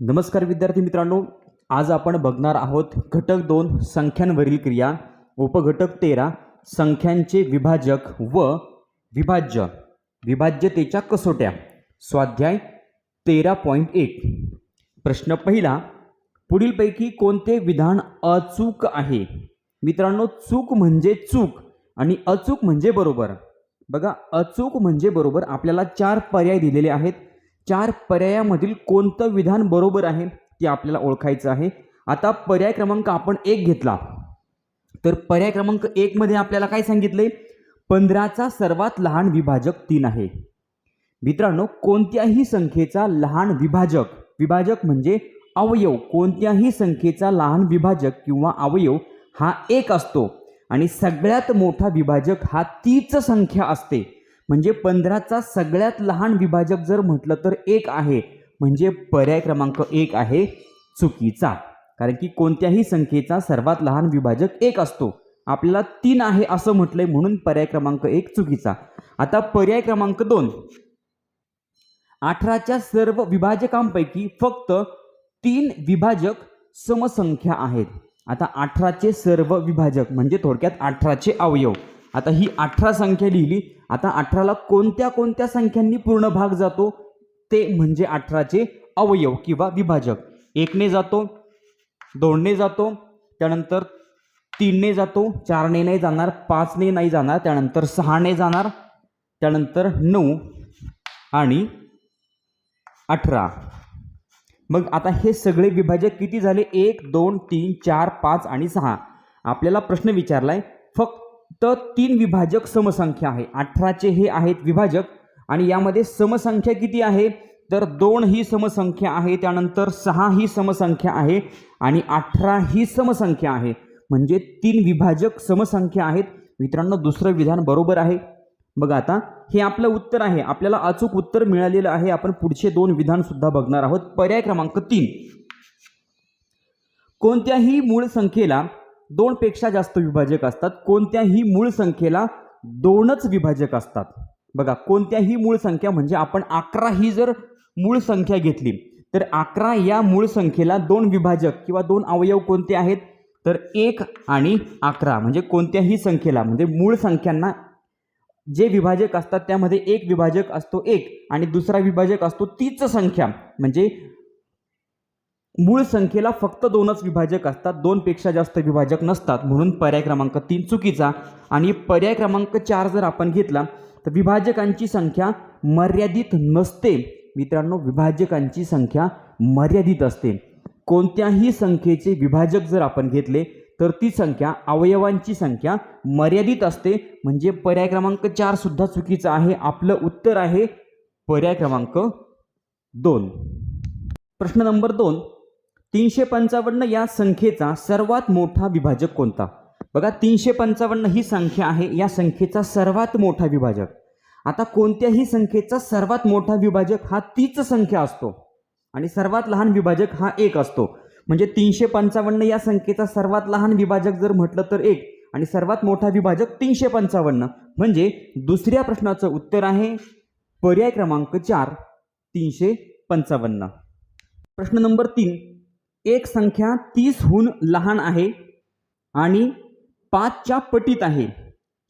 नमस्कार विद्यार्थी मित्रांनो आज आपण बघणार आहोत घटक दोन संख्यांवरील क्रिया उपघटक तेरा संख्यांचे विभाजक व विभाज्य. विभाज्यतेच्या कसोट्या. स्वाध्याय तेरा पॉईंट एक. प्रश्न पहिला पुढीलपैकी कोणते विधान अचूक आहे? मित्रांनो चूक म्हणजे चूक आणि अचूक म्हणजे बरोबर. बघा अचूक म्हणजे बरोबर आपल्याला चार पर्याय दिलेले आहेत. चार पर्यायामधील कोणतं विधान बरोबर आहे ते आपल्याला ओळखायचं आहे. आता पर्याय क्रमांक आपण एक घेतला. तर पर्याय क्रमांक एकमध्ये आपल्याला काय सांगितलंय? पंधराचा सर्वात लहान विभाजक तीन आहे. मित्रांनो कोणत्याही संख्येचा लहान विभाजक विभाजक म्हणजे अवयव. कोणत्याही संख्येचा लहान विभाजक किंवा अवयव हा एक असतो. आणि सगळ्यात मोठा विभाजक हा तीच संख्या असते. म्हणजे पंधराचा सगळ्यात लहान विभाजक जर म्हटलं तर एक आहे. म्हणजे पर्याय क्रमांक एक आहे चुकीचा. कारण की कोणत्याही संख्येचा सर्वात लहान विभाजक एक असतो. आपल्याला तीन आहे असं म्हटलंय म्हणून पर्याय क्रमांक एक चुकीचा. आता पर्याय क्रमांक दोन. अठराच्या सर्व विभाजकांपैकी फक्त तीन विभाजक समसंख्या आहेत. आता अठराचे सर्व विभाजक म्हणजे थोडक्यात अठराचे अवयव. आता ही अठरा संख्या लिहिली आता अठराला कोणत्या कोणत्या संख्यांनी पूर्ण भाग जातो? ते म्हणजे अठराचे अवयव किंवा विभाजक. एकने जातो दोनने जातो त्यानंतर तीनने जातो चारने नाही जाणार पाचने नाही जाणार त्यानंतर सहाने जाणार त्यानंतर नऊ आणि अठरा. मग आता हे सगळे विभाजक किती झाले? एक दोन तीन चार पाच आणि सहा. आपल्याला प्रश्न विचारलाय फक्त तीन विभाजक समसंख्या आहे. अठराचे हे आहेत विभाजक आणि यामध्ये समसंख्या किती आहे? तर दोन ही समसंख्या आहे त्यानंतर सहा ही समसंख्या आहे आणि अठरा ही समसंख्या आहे. म्हणजे तीन विभाजक समसंख्या आहेत. मित्रांनो दुसरं विधान बरोबर आहे. बघा आता हे आपलं उत्तर आहे. आपल्याला अचूक उत्तर मिळालेलं आहे. आपण पुढचे दोन विधान सुद्धा बघणार आहोत. पर्याय क्रमांक तीन. कोणत्याही मूळ संख्येला दोनपेक्षा जास्त विभाजक असतात. कोणत्याही मूळ संख्येला दोनच विभाजक असतात. बघा कोणत्याही मूळ संख्या म्हणजे आपण अकरा ही जर मूळ संख्या घेतली तर अकरा या मूळ संख्येला दोन विभाजक किंवा दोन अवयव कोणते आहेत? तर एक आणि अकरा. म्हणजे कोणत्याही संख्येला म्हणजे मूळ संख्यांना जे विभाजक असतात त्यामध्ये एक विभाजक असतो एक आणि दुसरा विभाजक असतो तीच संख्या. म्हणजे मूळ संख्येला फक्त दोनच विभाजक असतात. दोनपेक्षा जास्त विभाजक नसतात. म्हणून पर्याय क्रमांक तीन चुकीचा आणि पर्याय क्रमांक चार जर आपण घेतला तर विभाजकांची संख्या मर्यादित नसते. मित्रांनो विभाजकांची संख्या मर्यादित असते. कोणत्याही संख्येचे विभाजक जर आपण घेतले तर ती संख्या अवयवांची संख्या मर्यादित असते. म्हणजे पर्याय क्रमांक चारसुद्धा चुकीचा आहे. आपलं उत्तर आहे पर्याय क्रमांक दोन. प्रश्न नंबर दोन. तीनशे पंचावन्न या संख्येचा सर्वात मोठा विभाजक कोणता? बघा तीनशे पंचावन्न ही संख्या आहे या संख्येचा सर्वात मोठा विभाजक. आता कोणत्याही संख्येचा सर्वात मोठा विभाजक हा तीच संख्या असतो. आणि सर्वात लहान विभाजक हा एक असतो. म्हणजे तीनशे पंचावन्न या संख्येचा सर्वात लहान विभाजक जर म्हटलं तर एक आणि सर्वात मोठा विभाजक तीनशे पंचावन्न. म्हणजे दुसऱ्या प्रश्नाचं उत्तर आहे पर्याय क्रमांक चार तीनशे पंचावन्न. प्रश्न नंबर तीन एक संख्या तीसहून लहान आहे आणि पाचच्या पटीत आहे.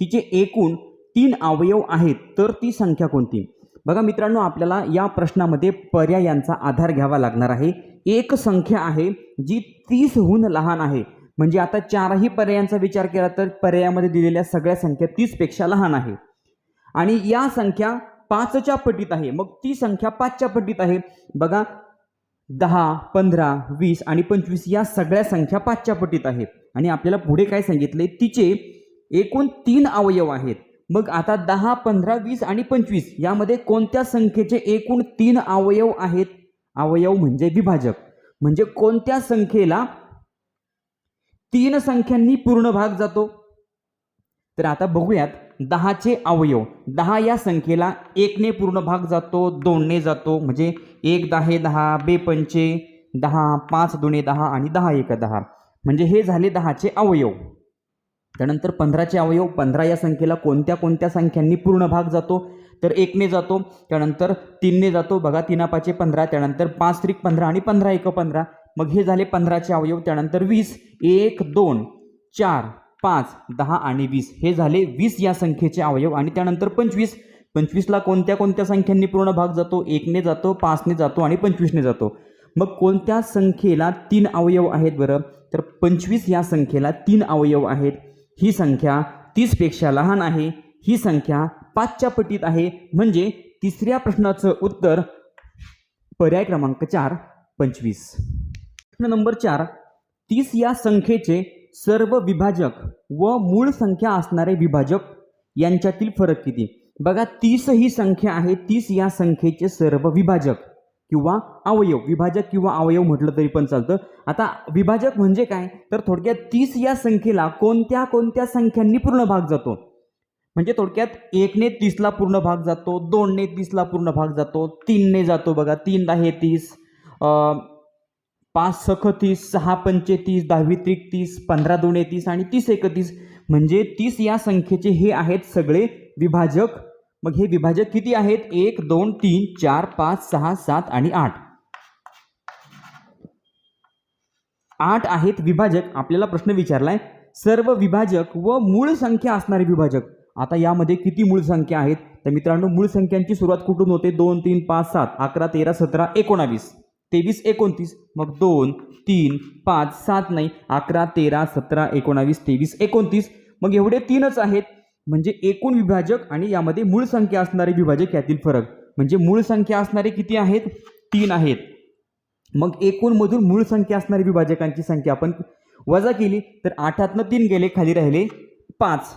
तिचे एकूण तीन अवयव आहेत तर ती संख्या कोणती? बघा मित्रांनो आपल्याला या प्रश्नामध्ये पर्यायांचा आधार घ्यावा लागणार आहे. एक संख्या आहे जी तीसहून लहान आहे. म्हणजे आता चारही पर्यायांचा विचार केला तर पर्यायामध्ये दिलेल्या सगळ्या संख्या तीसपेक्षा लहान आहे. आणि या संख्या पाचच्या पटीत आहे. मग ती संख्या पाचच्या पटीत आहे. बघा दहा पंधरा वीस आणि पंचवीस या सगळ्या संख्या पाचच्या पटीत आहेत. आणि आपल्याला पुढे काय सांगितले तिचे एकूण तीन अवयव आहेत. मग आता दहा पंधरा वीस आणि पंचवीस यामध्ये कोणत्या संख्येचे एकूण तीन अवयव आहेत? अवयव म्हणजे विभाजक. म्हणजे कोणत्या संख्येला तीन संख्यांनी पूर्ण भाग जातो? तर आता बघूयात दहाचे अवयव. दहा या संख्येला एकने पूर्ण भाग जातो दोनने जातो. म्हणजे एक दहा दहा बेपंचे दहा पाच दोने दहा आणि दहा एक दहा. म्हणजे हे झाले दहाचे अवयव. त्यानंतर पंधराचे अवयव. पंधरा या संख्येला कोणत्या कोणत्या संख्यांनी पूर्ण भाग जातो? तर एकने जातो. त्यानंतर तीनने जातो. बघा तीना पाचे पंधरा. त्यानंतर पाच त्रिक पंधरा आणि पंधरा एक पंधरा. मग हे झाले पंधराचे अवयव. त्यानंतर वीस. एक दोन चार. पाच दहा आणि वीस हे झाले वीस या संख्येचे अवयव आणि त्यानंतर पंचवीस. पंचवीसला कोणत्या कोणत्या संख्यांनी पूर्ण भाग जातो? एकने जातो पाचने जातो आणि पंचवीसने जातो. मग कोणत्या संख्येला तीन अवयव आहेत बरं? तर पंचवीस या संख्येला तीन अवयव आहेत. ही संख्या तीसपेक्षा लहान आहे. ही संख्या पाचच्या पटीत आहे. म्हणजे तिसऱ्या प्रश्नाचं उत्तर पर्याय क्रमांक चार पंचवीस. प्रश्न नंबर चार तीस या संख्येचे सर्व विभाजक व मूळ संख्या असणारे विभाजक यांच्यातील फरक किती? बघा तीस ही संख्या आहे तीस या संख्येचे सर्व विभाजक किंवा अवयव. विभाजक किंवा अवयव म्हटलं तरी पण चालतं. आता विभाजक म्हणजे काय? तर थोडक्यात तीस या संख्येला कोणत्या कोणत्या संख्यांनी पूर्ण भाग जातो? म्हणजे थोडक्यात एकने तीसला पूर्ण भाग जातो दोनने तीसला पूर्ण भाग जातो तीनने जातो बघा तीन दहा तीस पाच सख तीस सहा पंचे तीस दहावी त्रिक तीस पंधरा दोन तीस आणि तीस एकतीस म्हणजे तीस या संख्येचे हे आहेत सगळे विभाजक. मग हे विभाजक किती आहेत? एक दोन तीन चार पाच सहा सात आणि आठ. आठ आहेत विभाजक. आपल्याला प्रश्न विचारलाय सर्व विभाजक व मूळ संख्या असणारे विभाजक. आता यामध्ये किती मूळ संख्या आहेत? तर मित्रांनो मूळ संख्यांची सुरुवात कुठून होते? दोन तीन पाच सात अकरा तेरा सतरा एकोणावीस. तेवीस एकोणतीस मग दोन तीन पाच सात नाही अकरा तेरा सतरा एकोणावीस तेवीस एकोणतीस. मग एवढे तीनच आहेत. म्हणजे एकूण विभाजक आणि यामध्ये मूळ संख्या असणारे विभाजक यातील फरक. म्हणजे मूळ संख्या असणारे किती आहेत? तीन आहेत. मग एकूणमधून मूळ संख्या असणारी विभाजकांची संख्या आपण वजा केली तर आठातनं तीन गेले खाली राहिले पाच.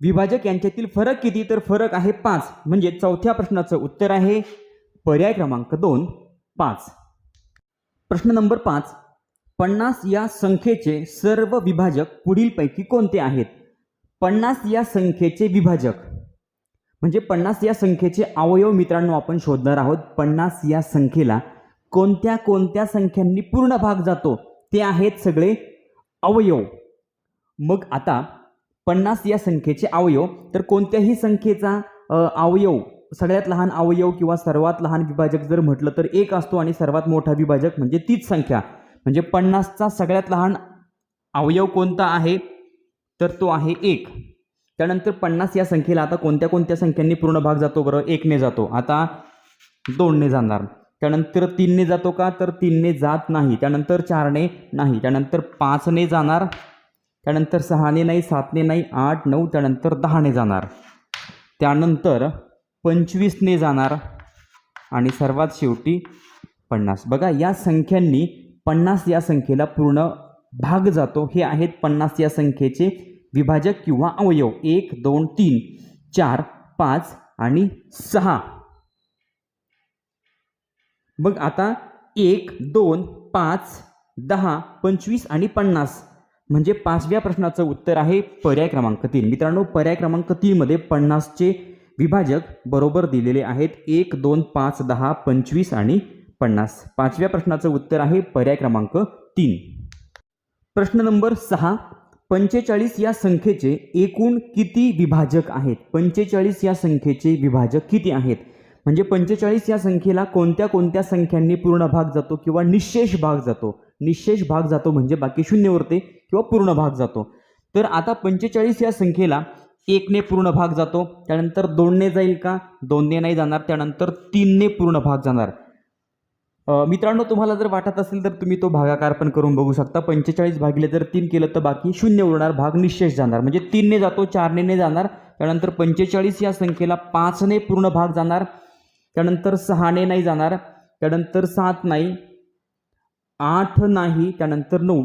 विभाजक यांच्यातील फरक किती? तर फरक आहे पाच. म्हणजे चौथ्या प्रश्नाचं उत्तर आहे पर्याय क्रमांक दोन. पाच. प्रश्न नंबर पाच. पन्नास या संख्येचे सर्व विभाजक पुढीलपैकी कोणते आहेत? पन्नास या संख्येचे विभाजक. म्हणजे पन्नास या संख्येचे अवयव मित्रांनो आपण शोधणार आहोत. पन्नास या संख्येला कोणत्या कोणत्या संख्यांनी पूर्ण भाग जातो? ते आहेत सगळे अवयव. मग आता पन्नास या संख्येचे अवयव तर कोणत्याही संख्येचा अवयव सगळ्यात लहान अवयव किंवा सर्वात लहान विभाजक जर म्हटलं तर एक असतो आणि सर्वात मोठा विभाजक म्हणजे तीच संख्या. म्हणजे पन्नासचा सगळ्यात लहान अवयव कोणता आहे? तर तो आहे एक. त्यानंतर पन्नास या संख्येला आता कोणत्या कोणत्या संख्यांनी पूर्ण भाग जातो बरं? एकने जातो. आता दोनने जाणार. त्यानंतर तीनने जातो का? तर तीनने जात नाही. त्यानंतर चारने नाही. त्यानंतर पाचने जाणार. त्यानंतर सहाने नाही सातने नाही आठ नऊ त्यानंतर दहाने जाणार. त्यानंतर पंचवीसने जाणार आणि सर्वात शेवटी पन्नास. बघा या संख्यांनी पन्नास या संख्येला पूर्ण भाग जातो. हे आहेत पन्नास या संख्येचे विभाजक किंवा अवयव. एक दोन तीन चार पाच आणि सहा. मग आता एक दोन पाच दहा पंचवीस आणि पन्नास. म्हणजे पाचव्या प्रश्नाचं उत्तर आहे पर्याय क्रमांक तीन. मित्रांनो पर्याय क्रमांक तीनमध्ये पन्नासचे विभाजक बरोबर दिलेले आहेत एक दोन पाच दहा पंचवीस आणि पन्नास. पाचव्या प्रश्नाचं उत्तर आहे पर्याय क्रमांक तीन. प्रश्न नंबर सहा. पंचेचाळीस या संख्येचे एकूण किती विभाजक आहेत? पंचेचाळीस या संख्येचे विभाजक किती आहेत? म्हणजे पंचेचाळीस या संख्येला कोणत्या कोणत्या संख्यांनी पूर्ण भाग जातो किंवा निशेष भाग जातो? निशेष भाग जातो म्हणजे बाकी शून्य उरते किंवा पूर्ण भाग जातो. तर आता पंचेचाळीस या संख्येला एकने पूर्ण भाग जातो. त्यानंतर दोनने जाईल का? दोनने नाही जाणार. त्यानंतर तीनने पूर्ण भाग जाणार. मित्रांनो तुम्हाला जर वाटत असेल तर तुम्ही तो भागाकार पण करून बघू शकता. पंचेचाळीस भागिले जर तीन केलं तर बाकी शून्य उरणार. भाग निशेष जाणार. म्हणजे तीनने जातो चारने जाणार. त्यानंतर पंचेचाळीस या संख्येला पाचने पूर्ण भाग जाणार. त्यानंतर सहाने नाही जाणार. त्यानंतर सात नाही. आठ नाही. त्यानंतर नऊ.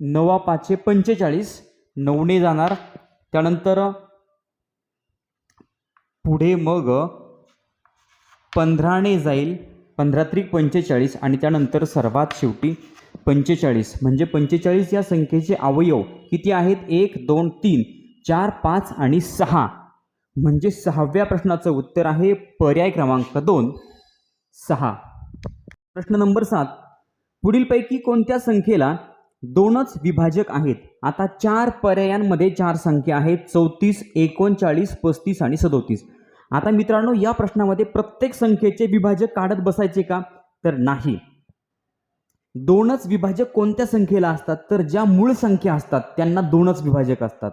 नवा पाचशे पंचेचाळीस. नऊने जाणार. त्यानंतर पुढे मग पंधराने जाईल. पंधरा त्रिक पंचेचाळीस आणि त्यानंतर सर्वात शेवटी पंचेचाळीस. म्हणजे पंचेचाळीस या संख्येचे अवयव किती आहेत? एक दोन तीन चार पाच आणि सहा. म्हणजे सहाव्या प्रश्नाचं उत्तर आहे पर्याय क्रमांक दोन. सहा. प्रश्न नंबर सात. पुढीलपैकी कोणत्या संख्येला दोनच विभाजक आहेत. आता चार पर्यायांमध्ये चार संख्या आहेत. चौतीस एकोणचाळीस पस्तीस आणि सदोतीस. आता मित्रांनो या प्रश्नामध्ये प्रत्येक संख्येचे विभाजक काढत बसायचे का? तर नाही. दोनच विभाजक कोणत्या संख्येला असतात? तर ज्या मूळ संख्या असतात त्यांना दोनच विभाजक असतात.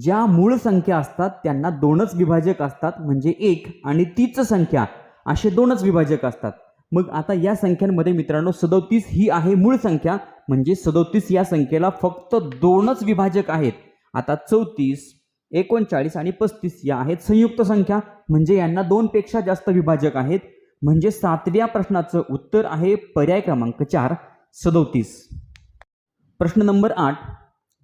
ज्या मूळ संख्या असतात त्यांना दोनच विभाजक असतात म्हणजे एक आणि तीच संख्या असे दोनच विभाजक असतात. मग आता या संख्यांमध्ये मित्रांनो सदोतीस ही आहे मूळ संख्या म्हणजे सदोतीस या संख्येला फक्त दोनच विभाजक आहेत. आता चौतीस एकोणचाळीस आणि पस्तीस या आहेत संयुक्त संख्या. म्हणजे यांना दोनपेक्षा जास्त विभाजक आहेत. म्हणजे सातव्या प्रश्नाचं उत्तर आहे पर्याय क्रमांक चार सदोतीस. प्रश्न नंबर आठ.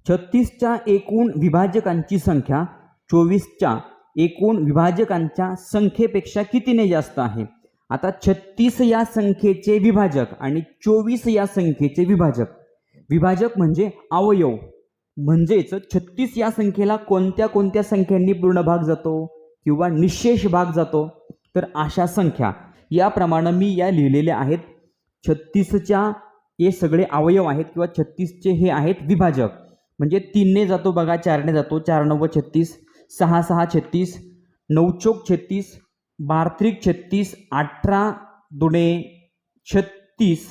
छत्तीसच्या एकूण विभाजकांची संख्या चोवीसच्या एकूण विभाजकांच्या संख्येपेक्षा कितीने जास्त आहे? आता छत्तीस या संख्येचे विभाजक आणि चोवीस या संख्येचे विभाजक. विभाजक म्हणजे अवयव. म्हणजेच छत्तीस या संख्येला कोणत्या कोणत्या संख्यांनी पूर्ण भाग जातो किंवा निशेष भाग जातो? तर अशा संख्या. याप्रमाणे मी या लिहिलेल्या आहेत. छत्तीसच्या हे सगळे अवयव आहेत किंवा छत्तीसचे हे आहेत विभाजक. म्हणजे तीनने जातो बघा चारने जातो चार नव्वद छत्तीस. सहा सहा छत्तीस. नऊ चोक छत्तीस. बार्त्रिक छत्तीस अठरा दुणे छत्तीस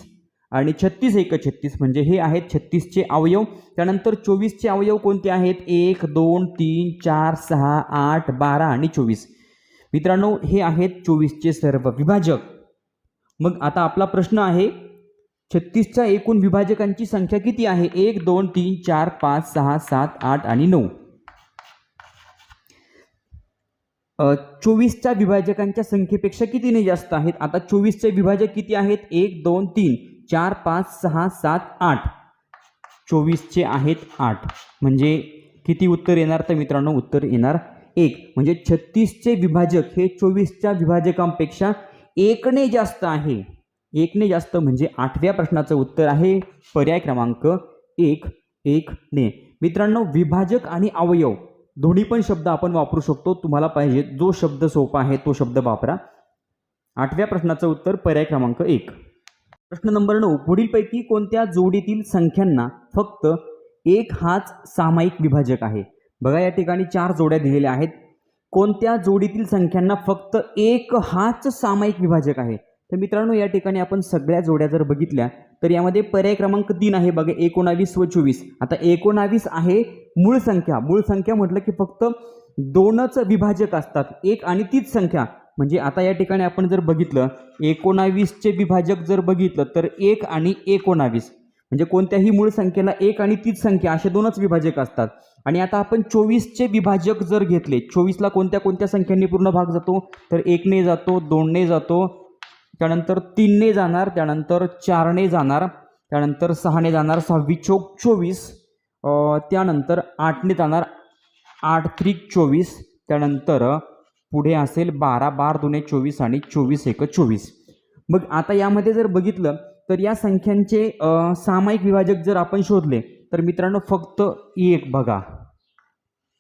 आणि छत्तीस एक छत्तीस म्हणजे हे आहेत छत्तीसचे अवयव. त्यानंतर चोवीसचे अवयव कोणते आहेत? एक दोन तीन चार सहा आठ बारा आणि चोवीस. मित्रांनो हे आहेत चोवीसचे सर्व विभाजक. मग आता आपला प्रश्न आहे छत्तीसच्या एकूण विभाजकांची संख्या किती आहे? एक दोन तीन चार पाच सहा सात आठ आणि नऊ. चोवीसच्या विभाजकांच्या संख्येपेक्षा कितीने जास्त आहेत? आता चोवीसचे विभाजक किती आहेत? एक दोन तीन चार पाच सहा सात आठ. चोवीसचे आहेत आठ. म्हणजे किती उत्तर येणार? तर मित्रांनो उत्तर येणार एक. म्हणजे छत्तीसचे विभाजक हे चोवीसच्या विभाजकांपेक्षा एकने जास्त आहे. एकने जास्त म्हणजे आठव्या प्रश्नाचं उत्तर आहे. पर्याय क्रमांक एक एक ने मित्रांनो विभाजक आणि अवयव दोन्ही पण शब्द आपण वापरू शकतो तुम्हाला पाहिजे. जो शब्द सोपा आहे तो शब्द वापरा. आठव्या प्रश्नाचं उत्तर पर्याय क्रमांक एक. प्रश्न नंबर नऊ. पुढीलपैकी कोणत्या जोडीतील संख्यांना फक्त एक हाच सामायिक विभाजक आहे? बघा या ठिकाणी चार जोड्या दिलेल्या आहेत. कोणत्या जोडीतील संख्यांना फक्त एक हाच सामायिक विभाजक आहे? तर मित्रांनो या ठिकाणी आपण सगळ्या जोड्या जर बघितल्या तर यामध्ये पर्याय क्रमांक तीन आहे बघा एकोणावीस व चोवीस. आता एकोणावीस आहे मूळ संख्या. मूळ संख्या म्हटलं की फक्त दोनच विभाजक असतात एक आणि तीच संख्या. म्हणजे आता या ठिकाणी आपण जर बघितलं एकोणावीसचे विभाजक जर बघितलं तर एक आणि एकोणावीस. म्हणजे कोणत्याही मूळ संख्येला एक आणि तीच संख्या असे दोनच विभाजक असतात. आणि आता आपण चोवीसचे विभाजक जर घेतले चोवीसला कोणत्या कोणत्या संख्यांनी पूर्ण भाग जातो? तर एकने जातो दोनने जातो त्यानंतर तीनने जाणार त्यानंतर चारने जाणार त्यानंतर सहाने जाणार सहावी चोक चोवीस त्यानंतर आठने जाणार आठ त्रिक चोवीस त्यानंतर पुढे असेल बारा बार दोने चोवीस आणि चोवीस एक चोवीस. मग आता यामध्ये जर बघितलं तर या संख्यांचे सामायिक विभाजक जर आपण शोधले तर मित्रांनो फक्त एक बघा.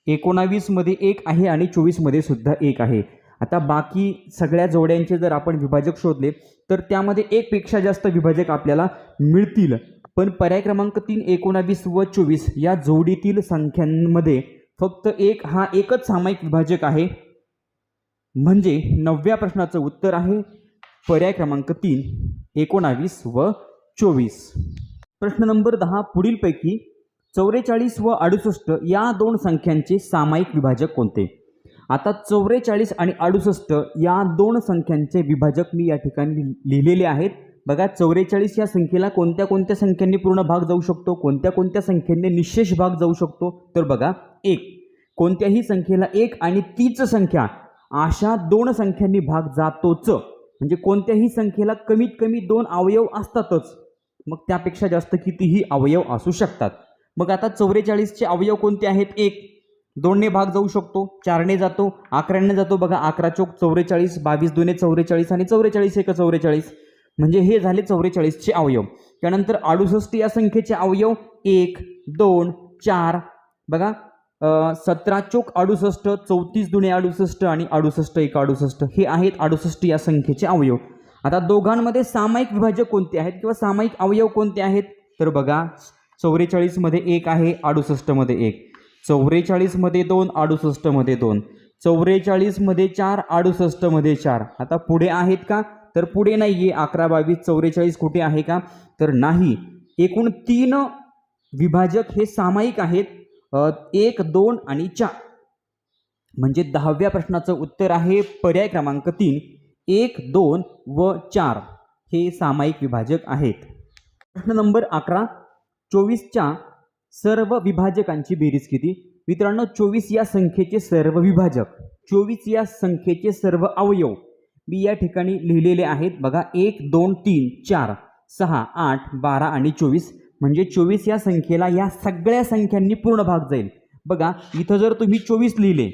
एकोणावीसमध्ये एक आहे आणि चोवीसमध्ये सुद्धा एक आहे. आता बाकी सगळ्या जोड्यांचे जर आपण विभाजक शोधले तर त्यामध्ये एकपेक्षा जास्त विभाजक आपल्याला मिळतील. पण पर्याय क्रमांक तीन एकोणावीस व चोवीस या जोडीतील संख्यांमध्ये फक्त एक हा एकच सामायिक विभाजक आहे. म्हणजे नवव्या प्रश्नाचं उत्तर आहे पर्याय क्रमांक तीन एकोणावीस व चोवीस. प्रश्न नंबर दहा पुढीलपैकी चौवेचाळीस व अडुसष्ट या दोन संख्यांचे सामायिक विभाजक कोणते? आता चौवेचाळीस आणि अडुसष्ट या दोन संख्यांचे विभाजक मी या ठिकाणी लिहिलेले आहेत. बघा चौवेचाळीस या संख्येला कोणत्या कोणत्या संख्यांनी पूर्ण भाग जाऊ शकतो? कोणत्या कोणत्या संख्येने निशेष भाग जाऊ शकतो? तर बघा एक. कोणत्याही संख्येला एक आणि तीच संख्या अशा दोन संख्यांनी भाग जातोच. म्हणजे कोणत्याही संख्येला कमीत कमी दोन अवयव असतातच. मग त्यापेक्षा जास्त कितीही अवयव असू शकतात. मग आता चौवेचाळीसचे अवयव कोणते आहेत? एक. दोनने भाग जाऊ शकतो. चारने जातो अकराने जातो. बघा अकरा चौक चौवेचाळीस बावीस दोने चौवेचाळीस आणि चौवेचाळीस एक चौवेचाळीस म्हणजे हे झाले चौवेचाळीसचे अवयव. त्यानंतर अडुसष्ट या संख्येचे अवयव एक दोन चार. बघा सतरा चौक अडुसष्ट चौतीस दुणे अडुसष्ट आणि अडुसष्ट एक अडुसष्ट. हे आहेत अडुसष्ट या संख्येचे अवयव. आता दोघांमध्ये सामायिक विभाजक कोणते आहेत किंवा सामायिक अवयव कोणते आहेत? तर बघा चौवेचाळीसमध्ये एक आहे अडुसष्टमध्ये एक. चौवेचाळीसमध्ये दोन अडुसष्टमध्ये दोन. चौवेचाळीसमध्ये चार अडुसष्टमध्ये चार. आता पुढे आहेत का? तर पुढे नाही आहे अकरा बावीस चौवेचाळीस कुठे आहे का? तर नाही. एकूण तीन विभाजक हे सामायिक आहेत. एक दोन आणि चार. म्हणजे दहाव्या प्रश्नाचं उत्तर आहे पर्याय क्रमांक तीन. एक दोन व चार हे सामायिक विभाजक आहेत. प्रश्न नंबर अकरा. चोवीसच्या सर्व विभाजकांची बेरीज किती मित्रांनो चोवीस या संख्येचे सर्व विभाजक चोवीस या संख्येचे सर्व अवयव मी या ठिकाणी लिहिलेले आहेत. बघा एक दोन तीन चार सहा आठ बारा आणि चोवीस. म्हणजे चोवीस या संख्येला या सगळ्या संख्यांनी पूर्ण भाग जाईल. बघा इथं जर तुम्ही चोवीस लिहिले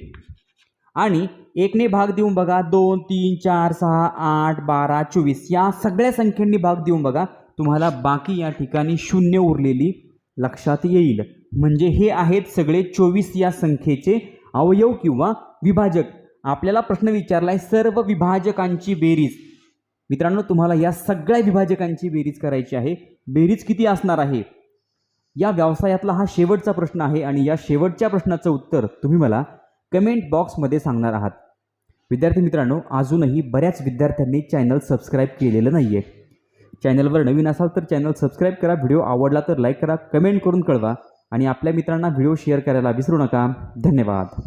आणि एकने भाग देऊन बघा दोन तीन चार सहा आठ बारा चोवीस या सगळ्या संख्यांनी भाग देऊन बघा तुम्हाला बाकी या ठिकाणी शून्य उरलेली लक्षात येईल. म्हणजे हे आहेत सगळे चोवीस या संख्येचे अवयव किंवा विभाजक. आपल्याला प्रश्न विचारलाय सर्व विभाजकांची बेरीज. मित्रांनो तुम्हाला या सगळ्या विभाजकांची बेरीज करायची आहे. बेरीज किती असणार आहे? या व्यवसायातला हा शेवटचा प्रश्न आहे आणि या शेवटच्या प्रश्नाचं उत्तर तुम्ही मला कमेंट बॉक्समध्ये सांगणार आहात. विद्यार्थी मित्रांनो अजूनही बऱ्याच विद्यार्थ्यांनी चॅनल सबस्क्राईब केलेलं नाही आहे चॅनलवर नवीन असाल तर चॅनल सबस्क्राईब करा व्हिडिओ आवडला तर लाईक करा कमेंट करून कळवा आणि आपल्या मित्रांना व्हिडिओ शेअर करायला विसरू नका. धन्यवाद.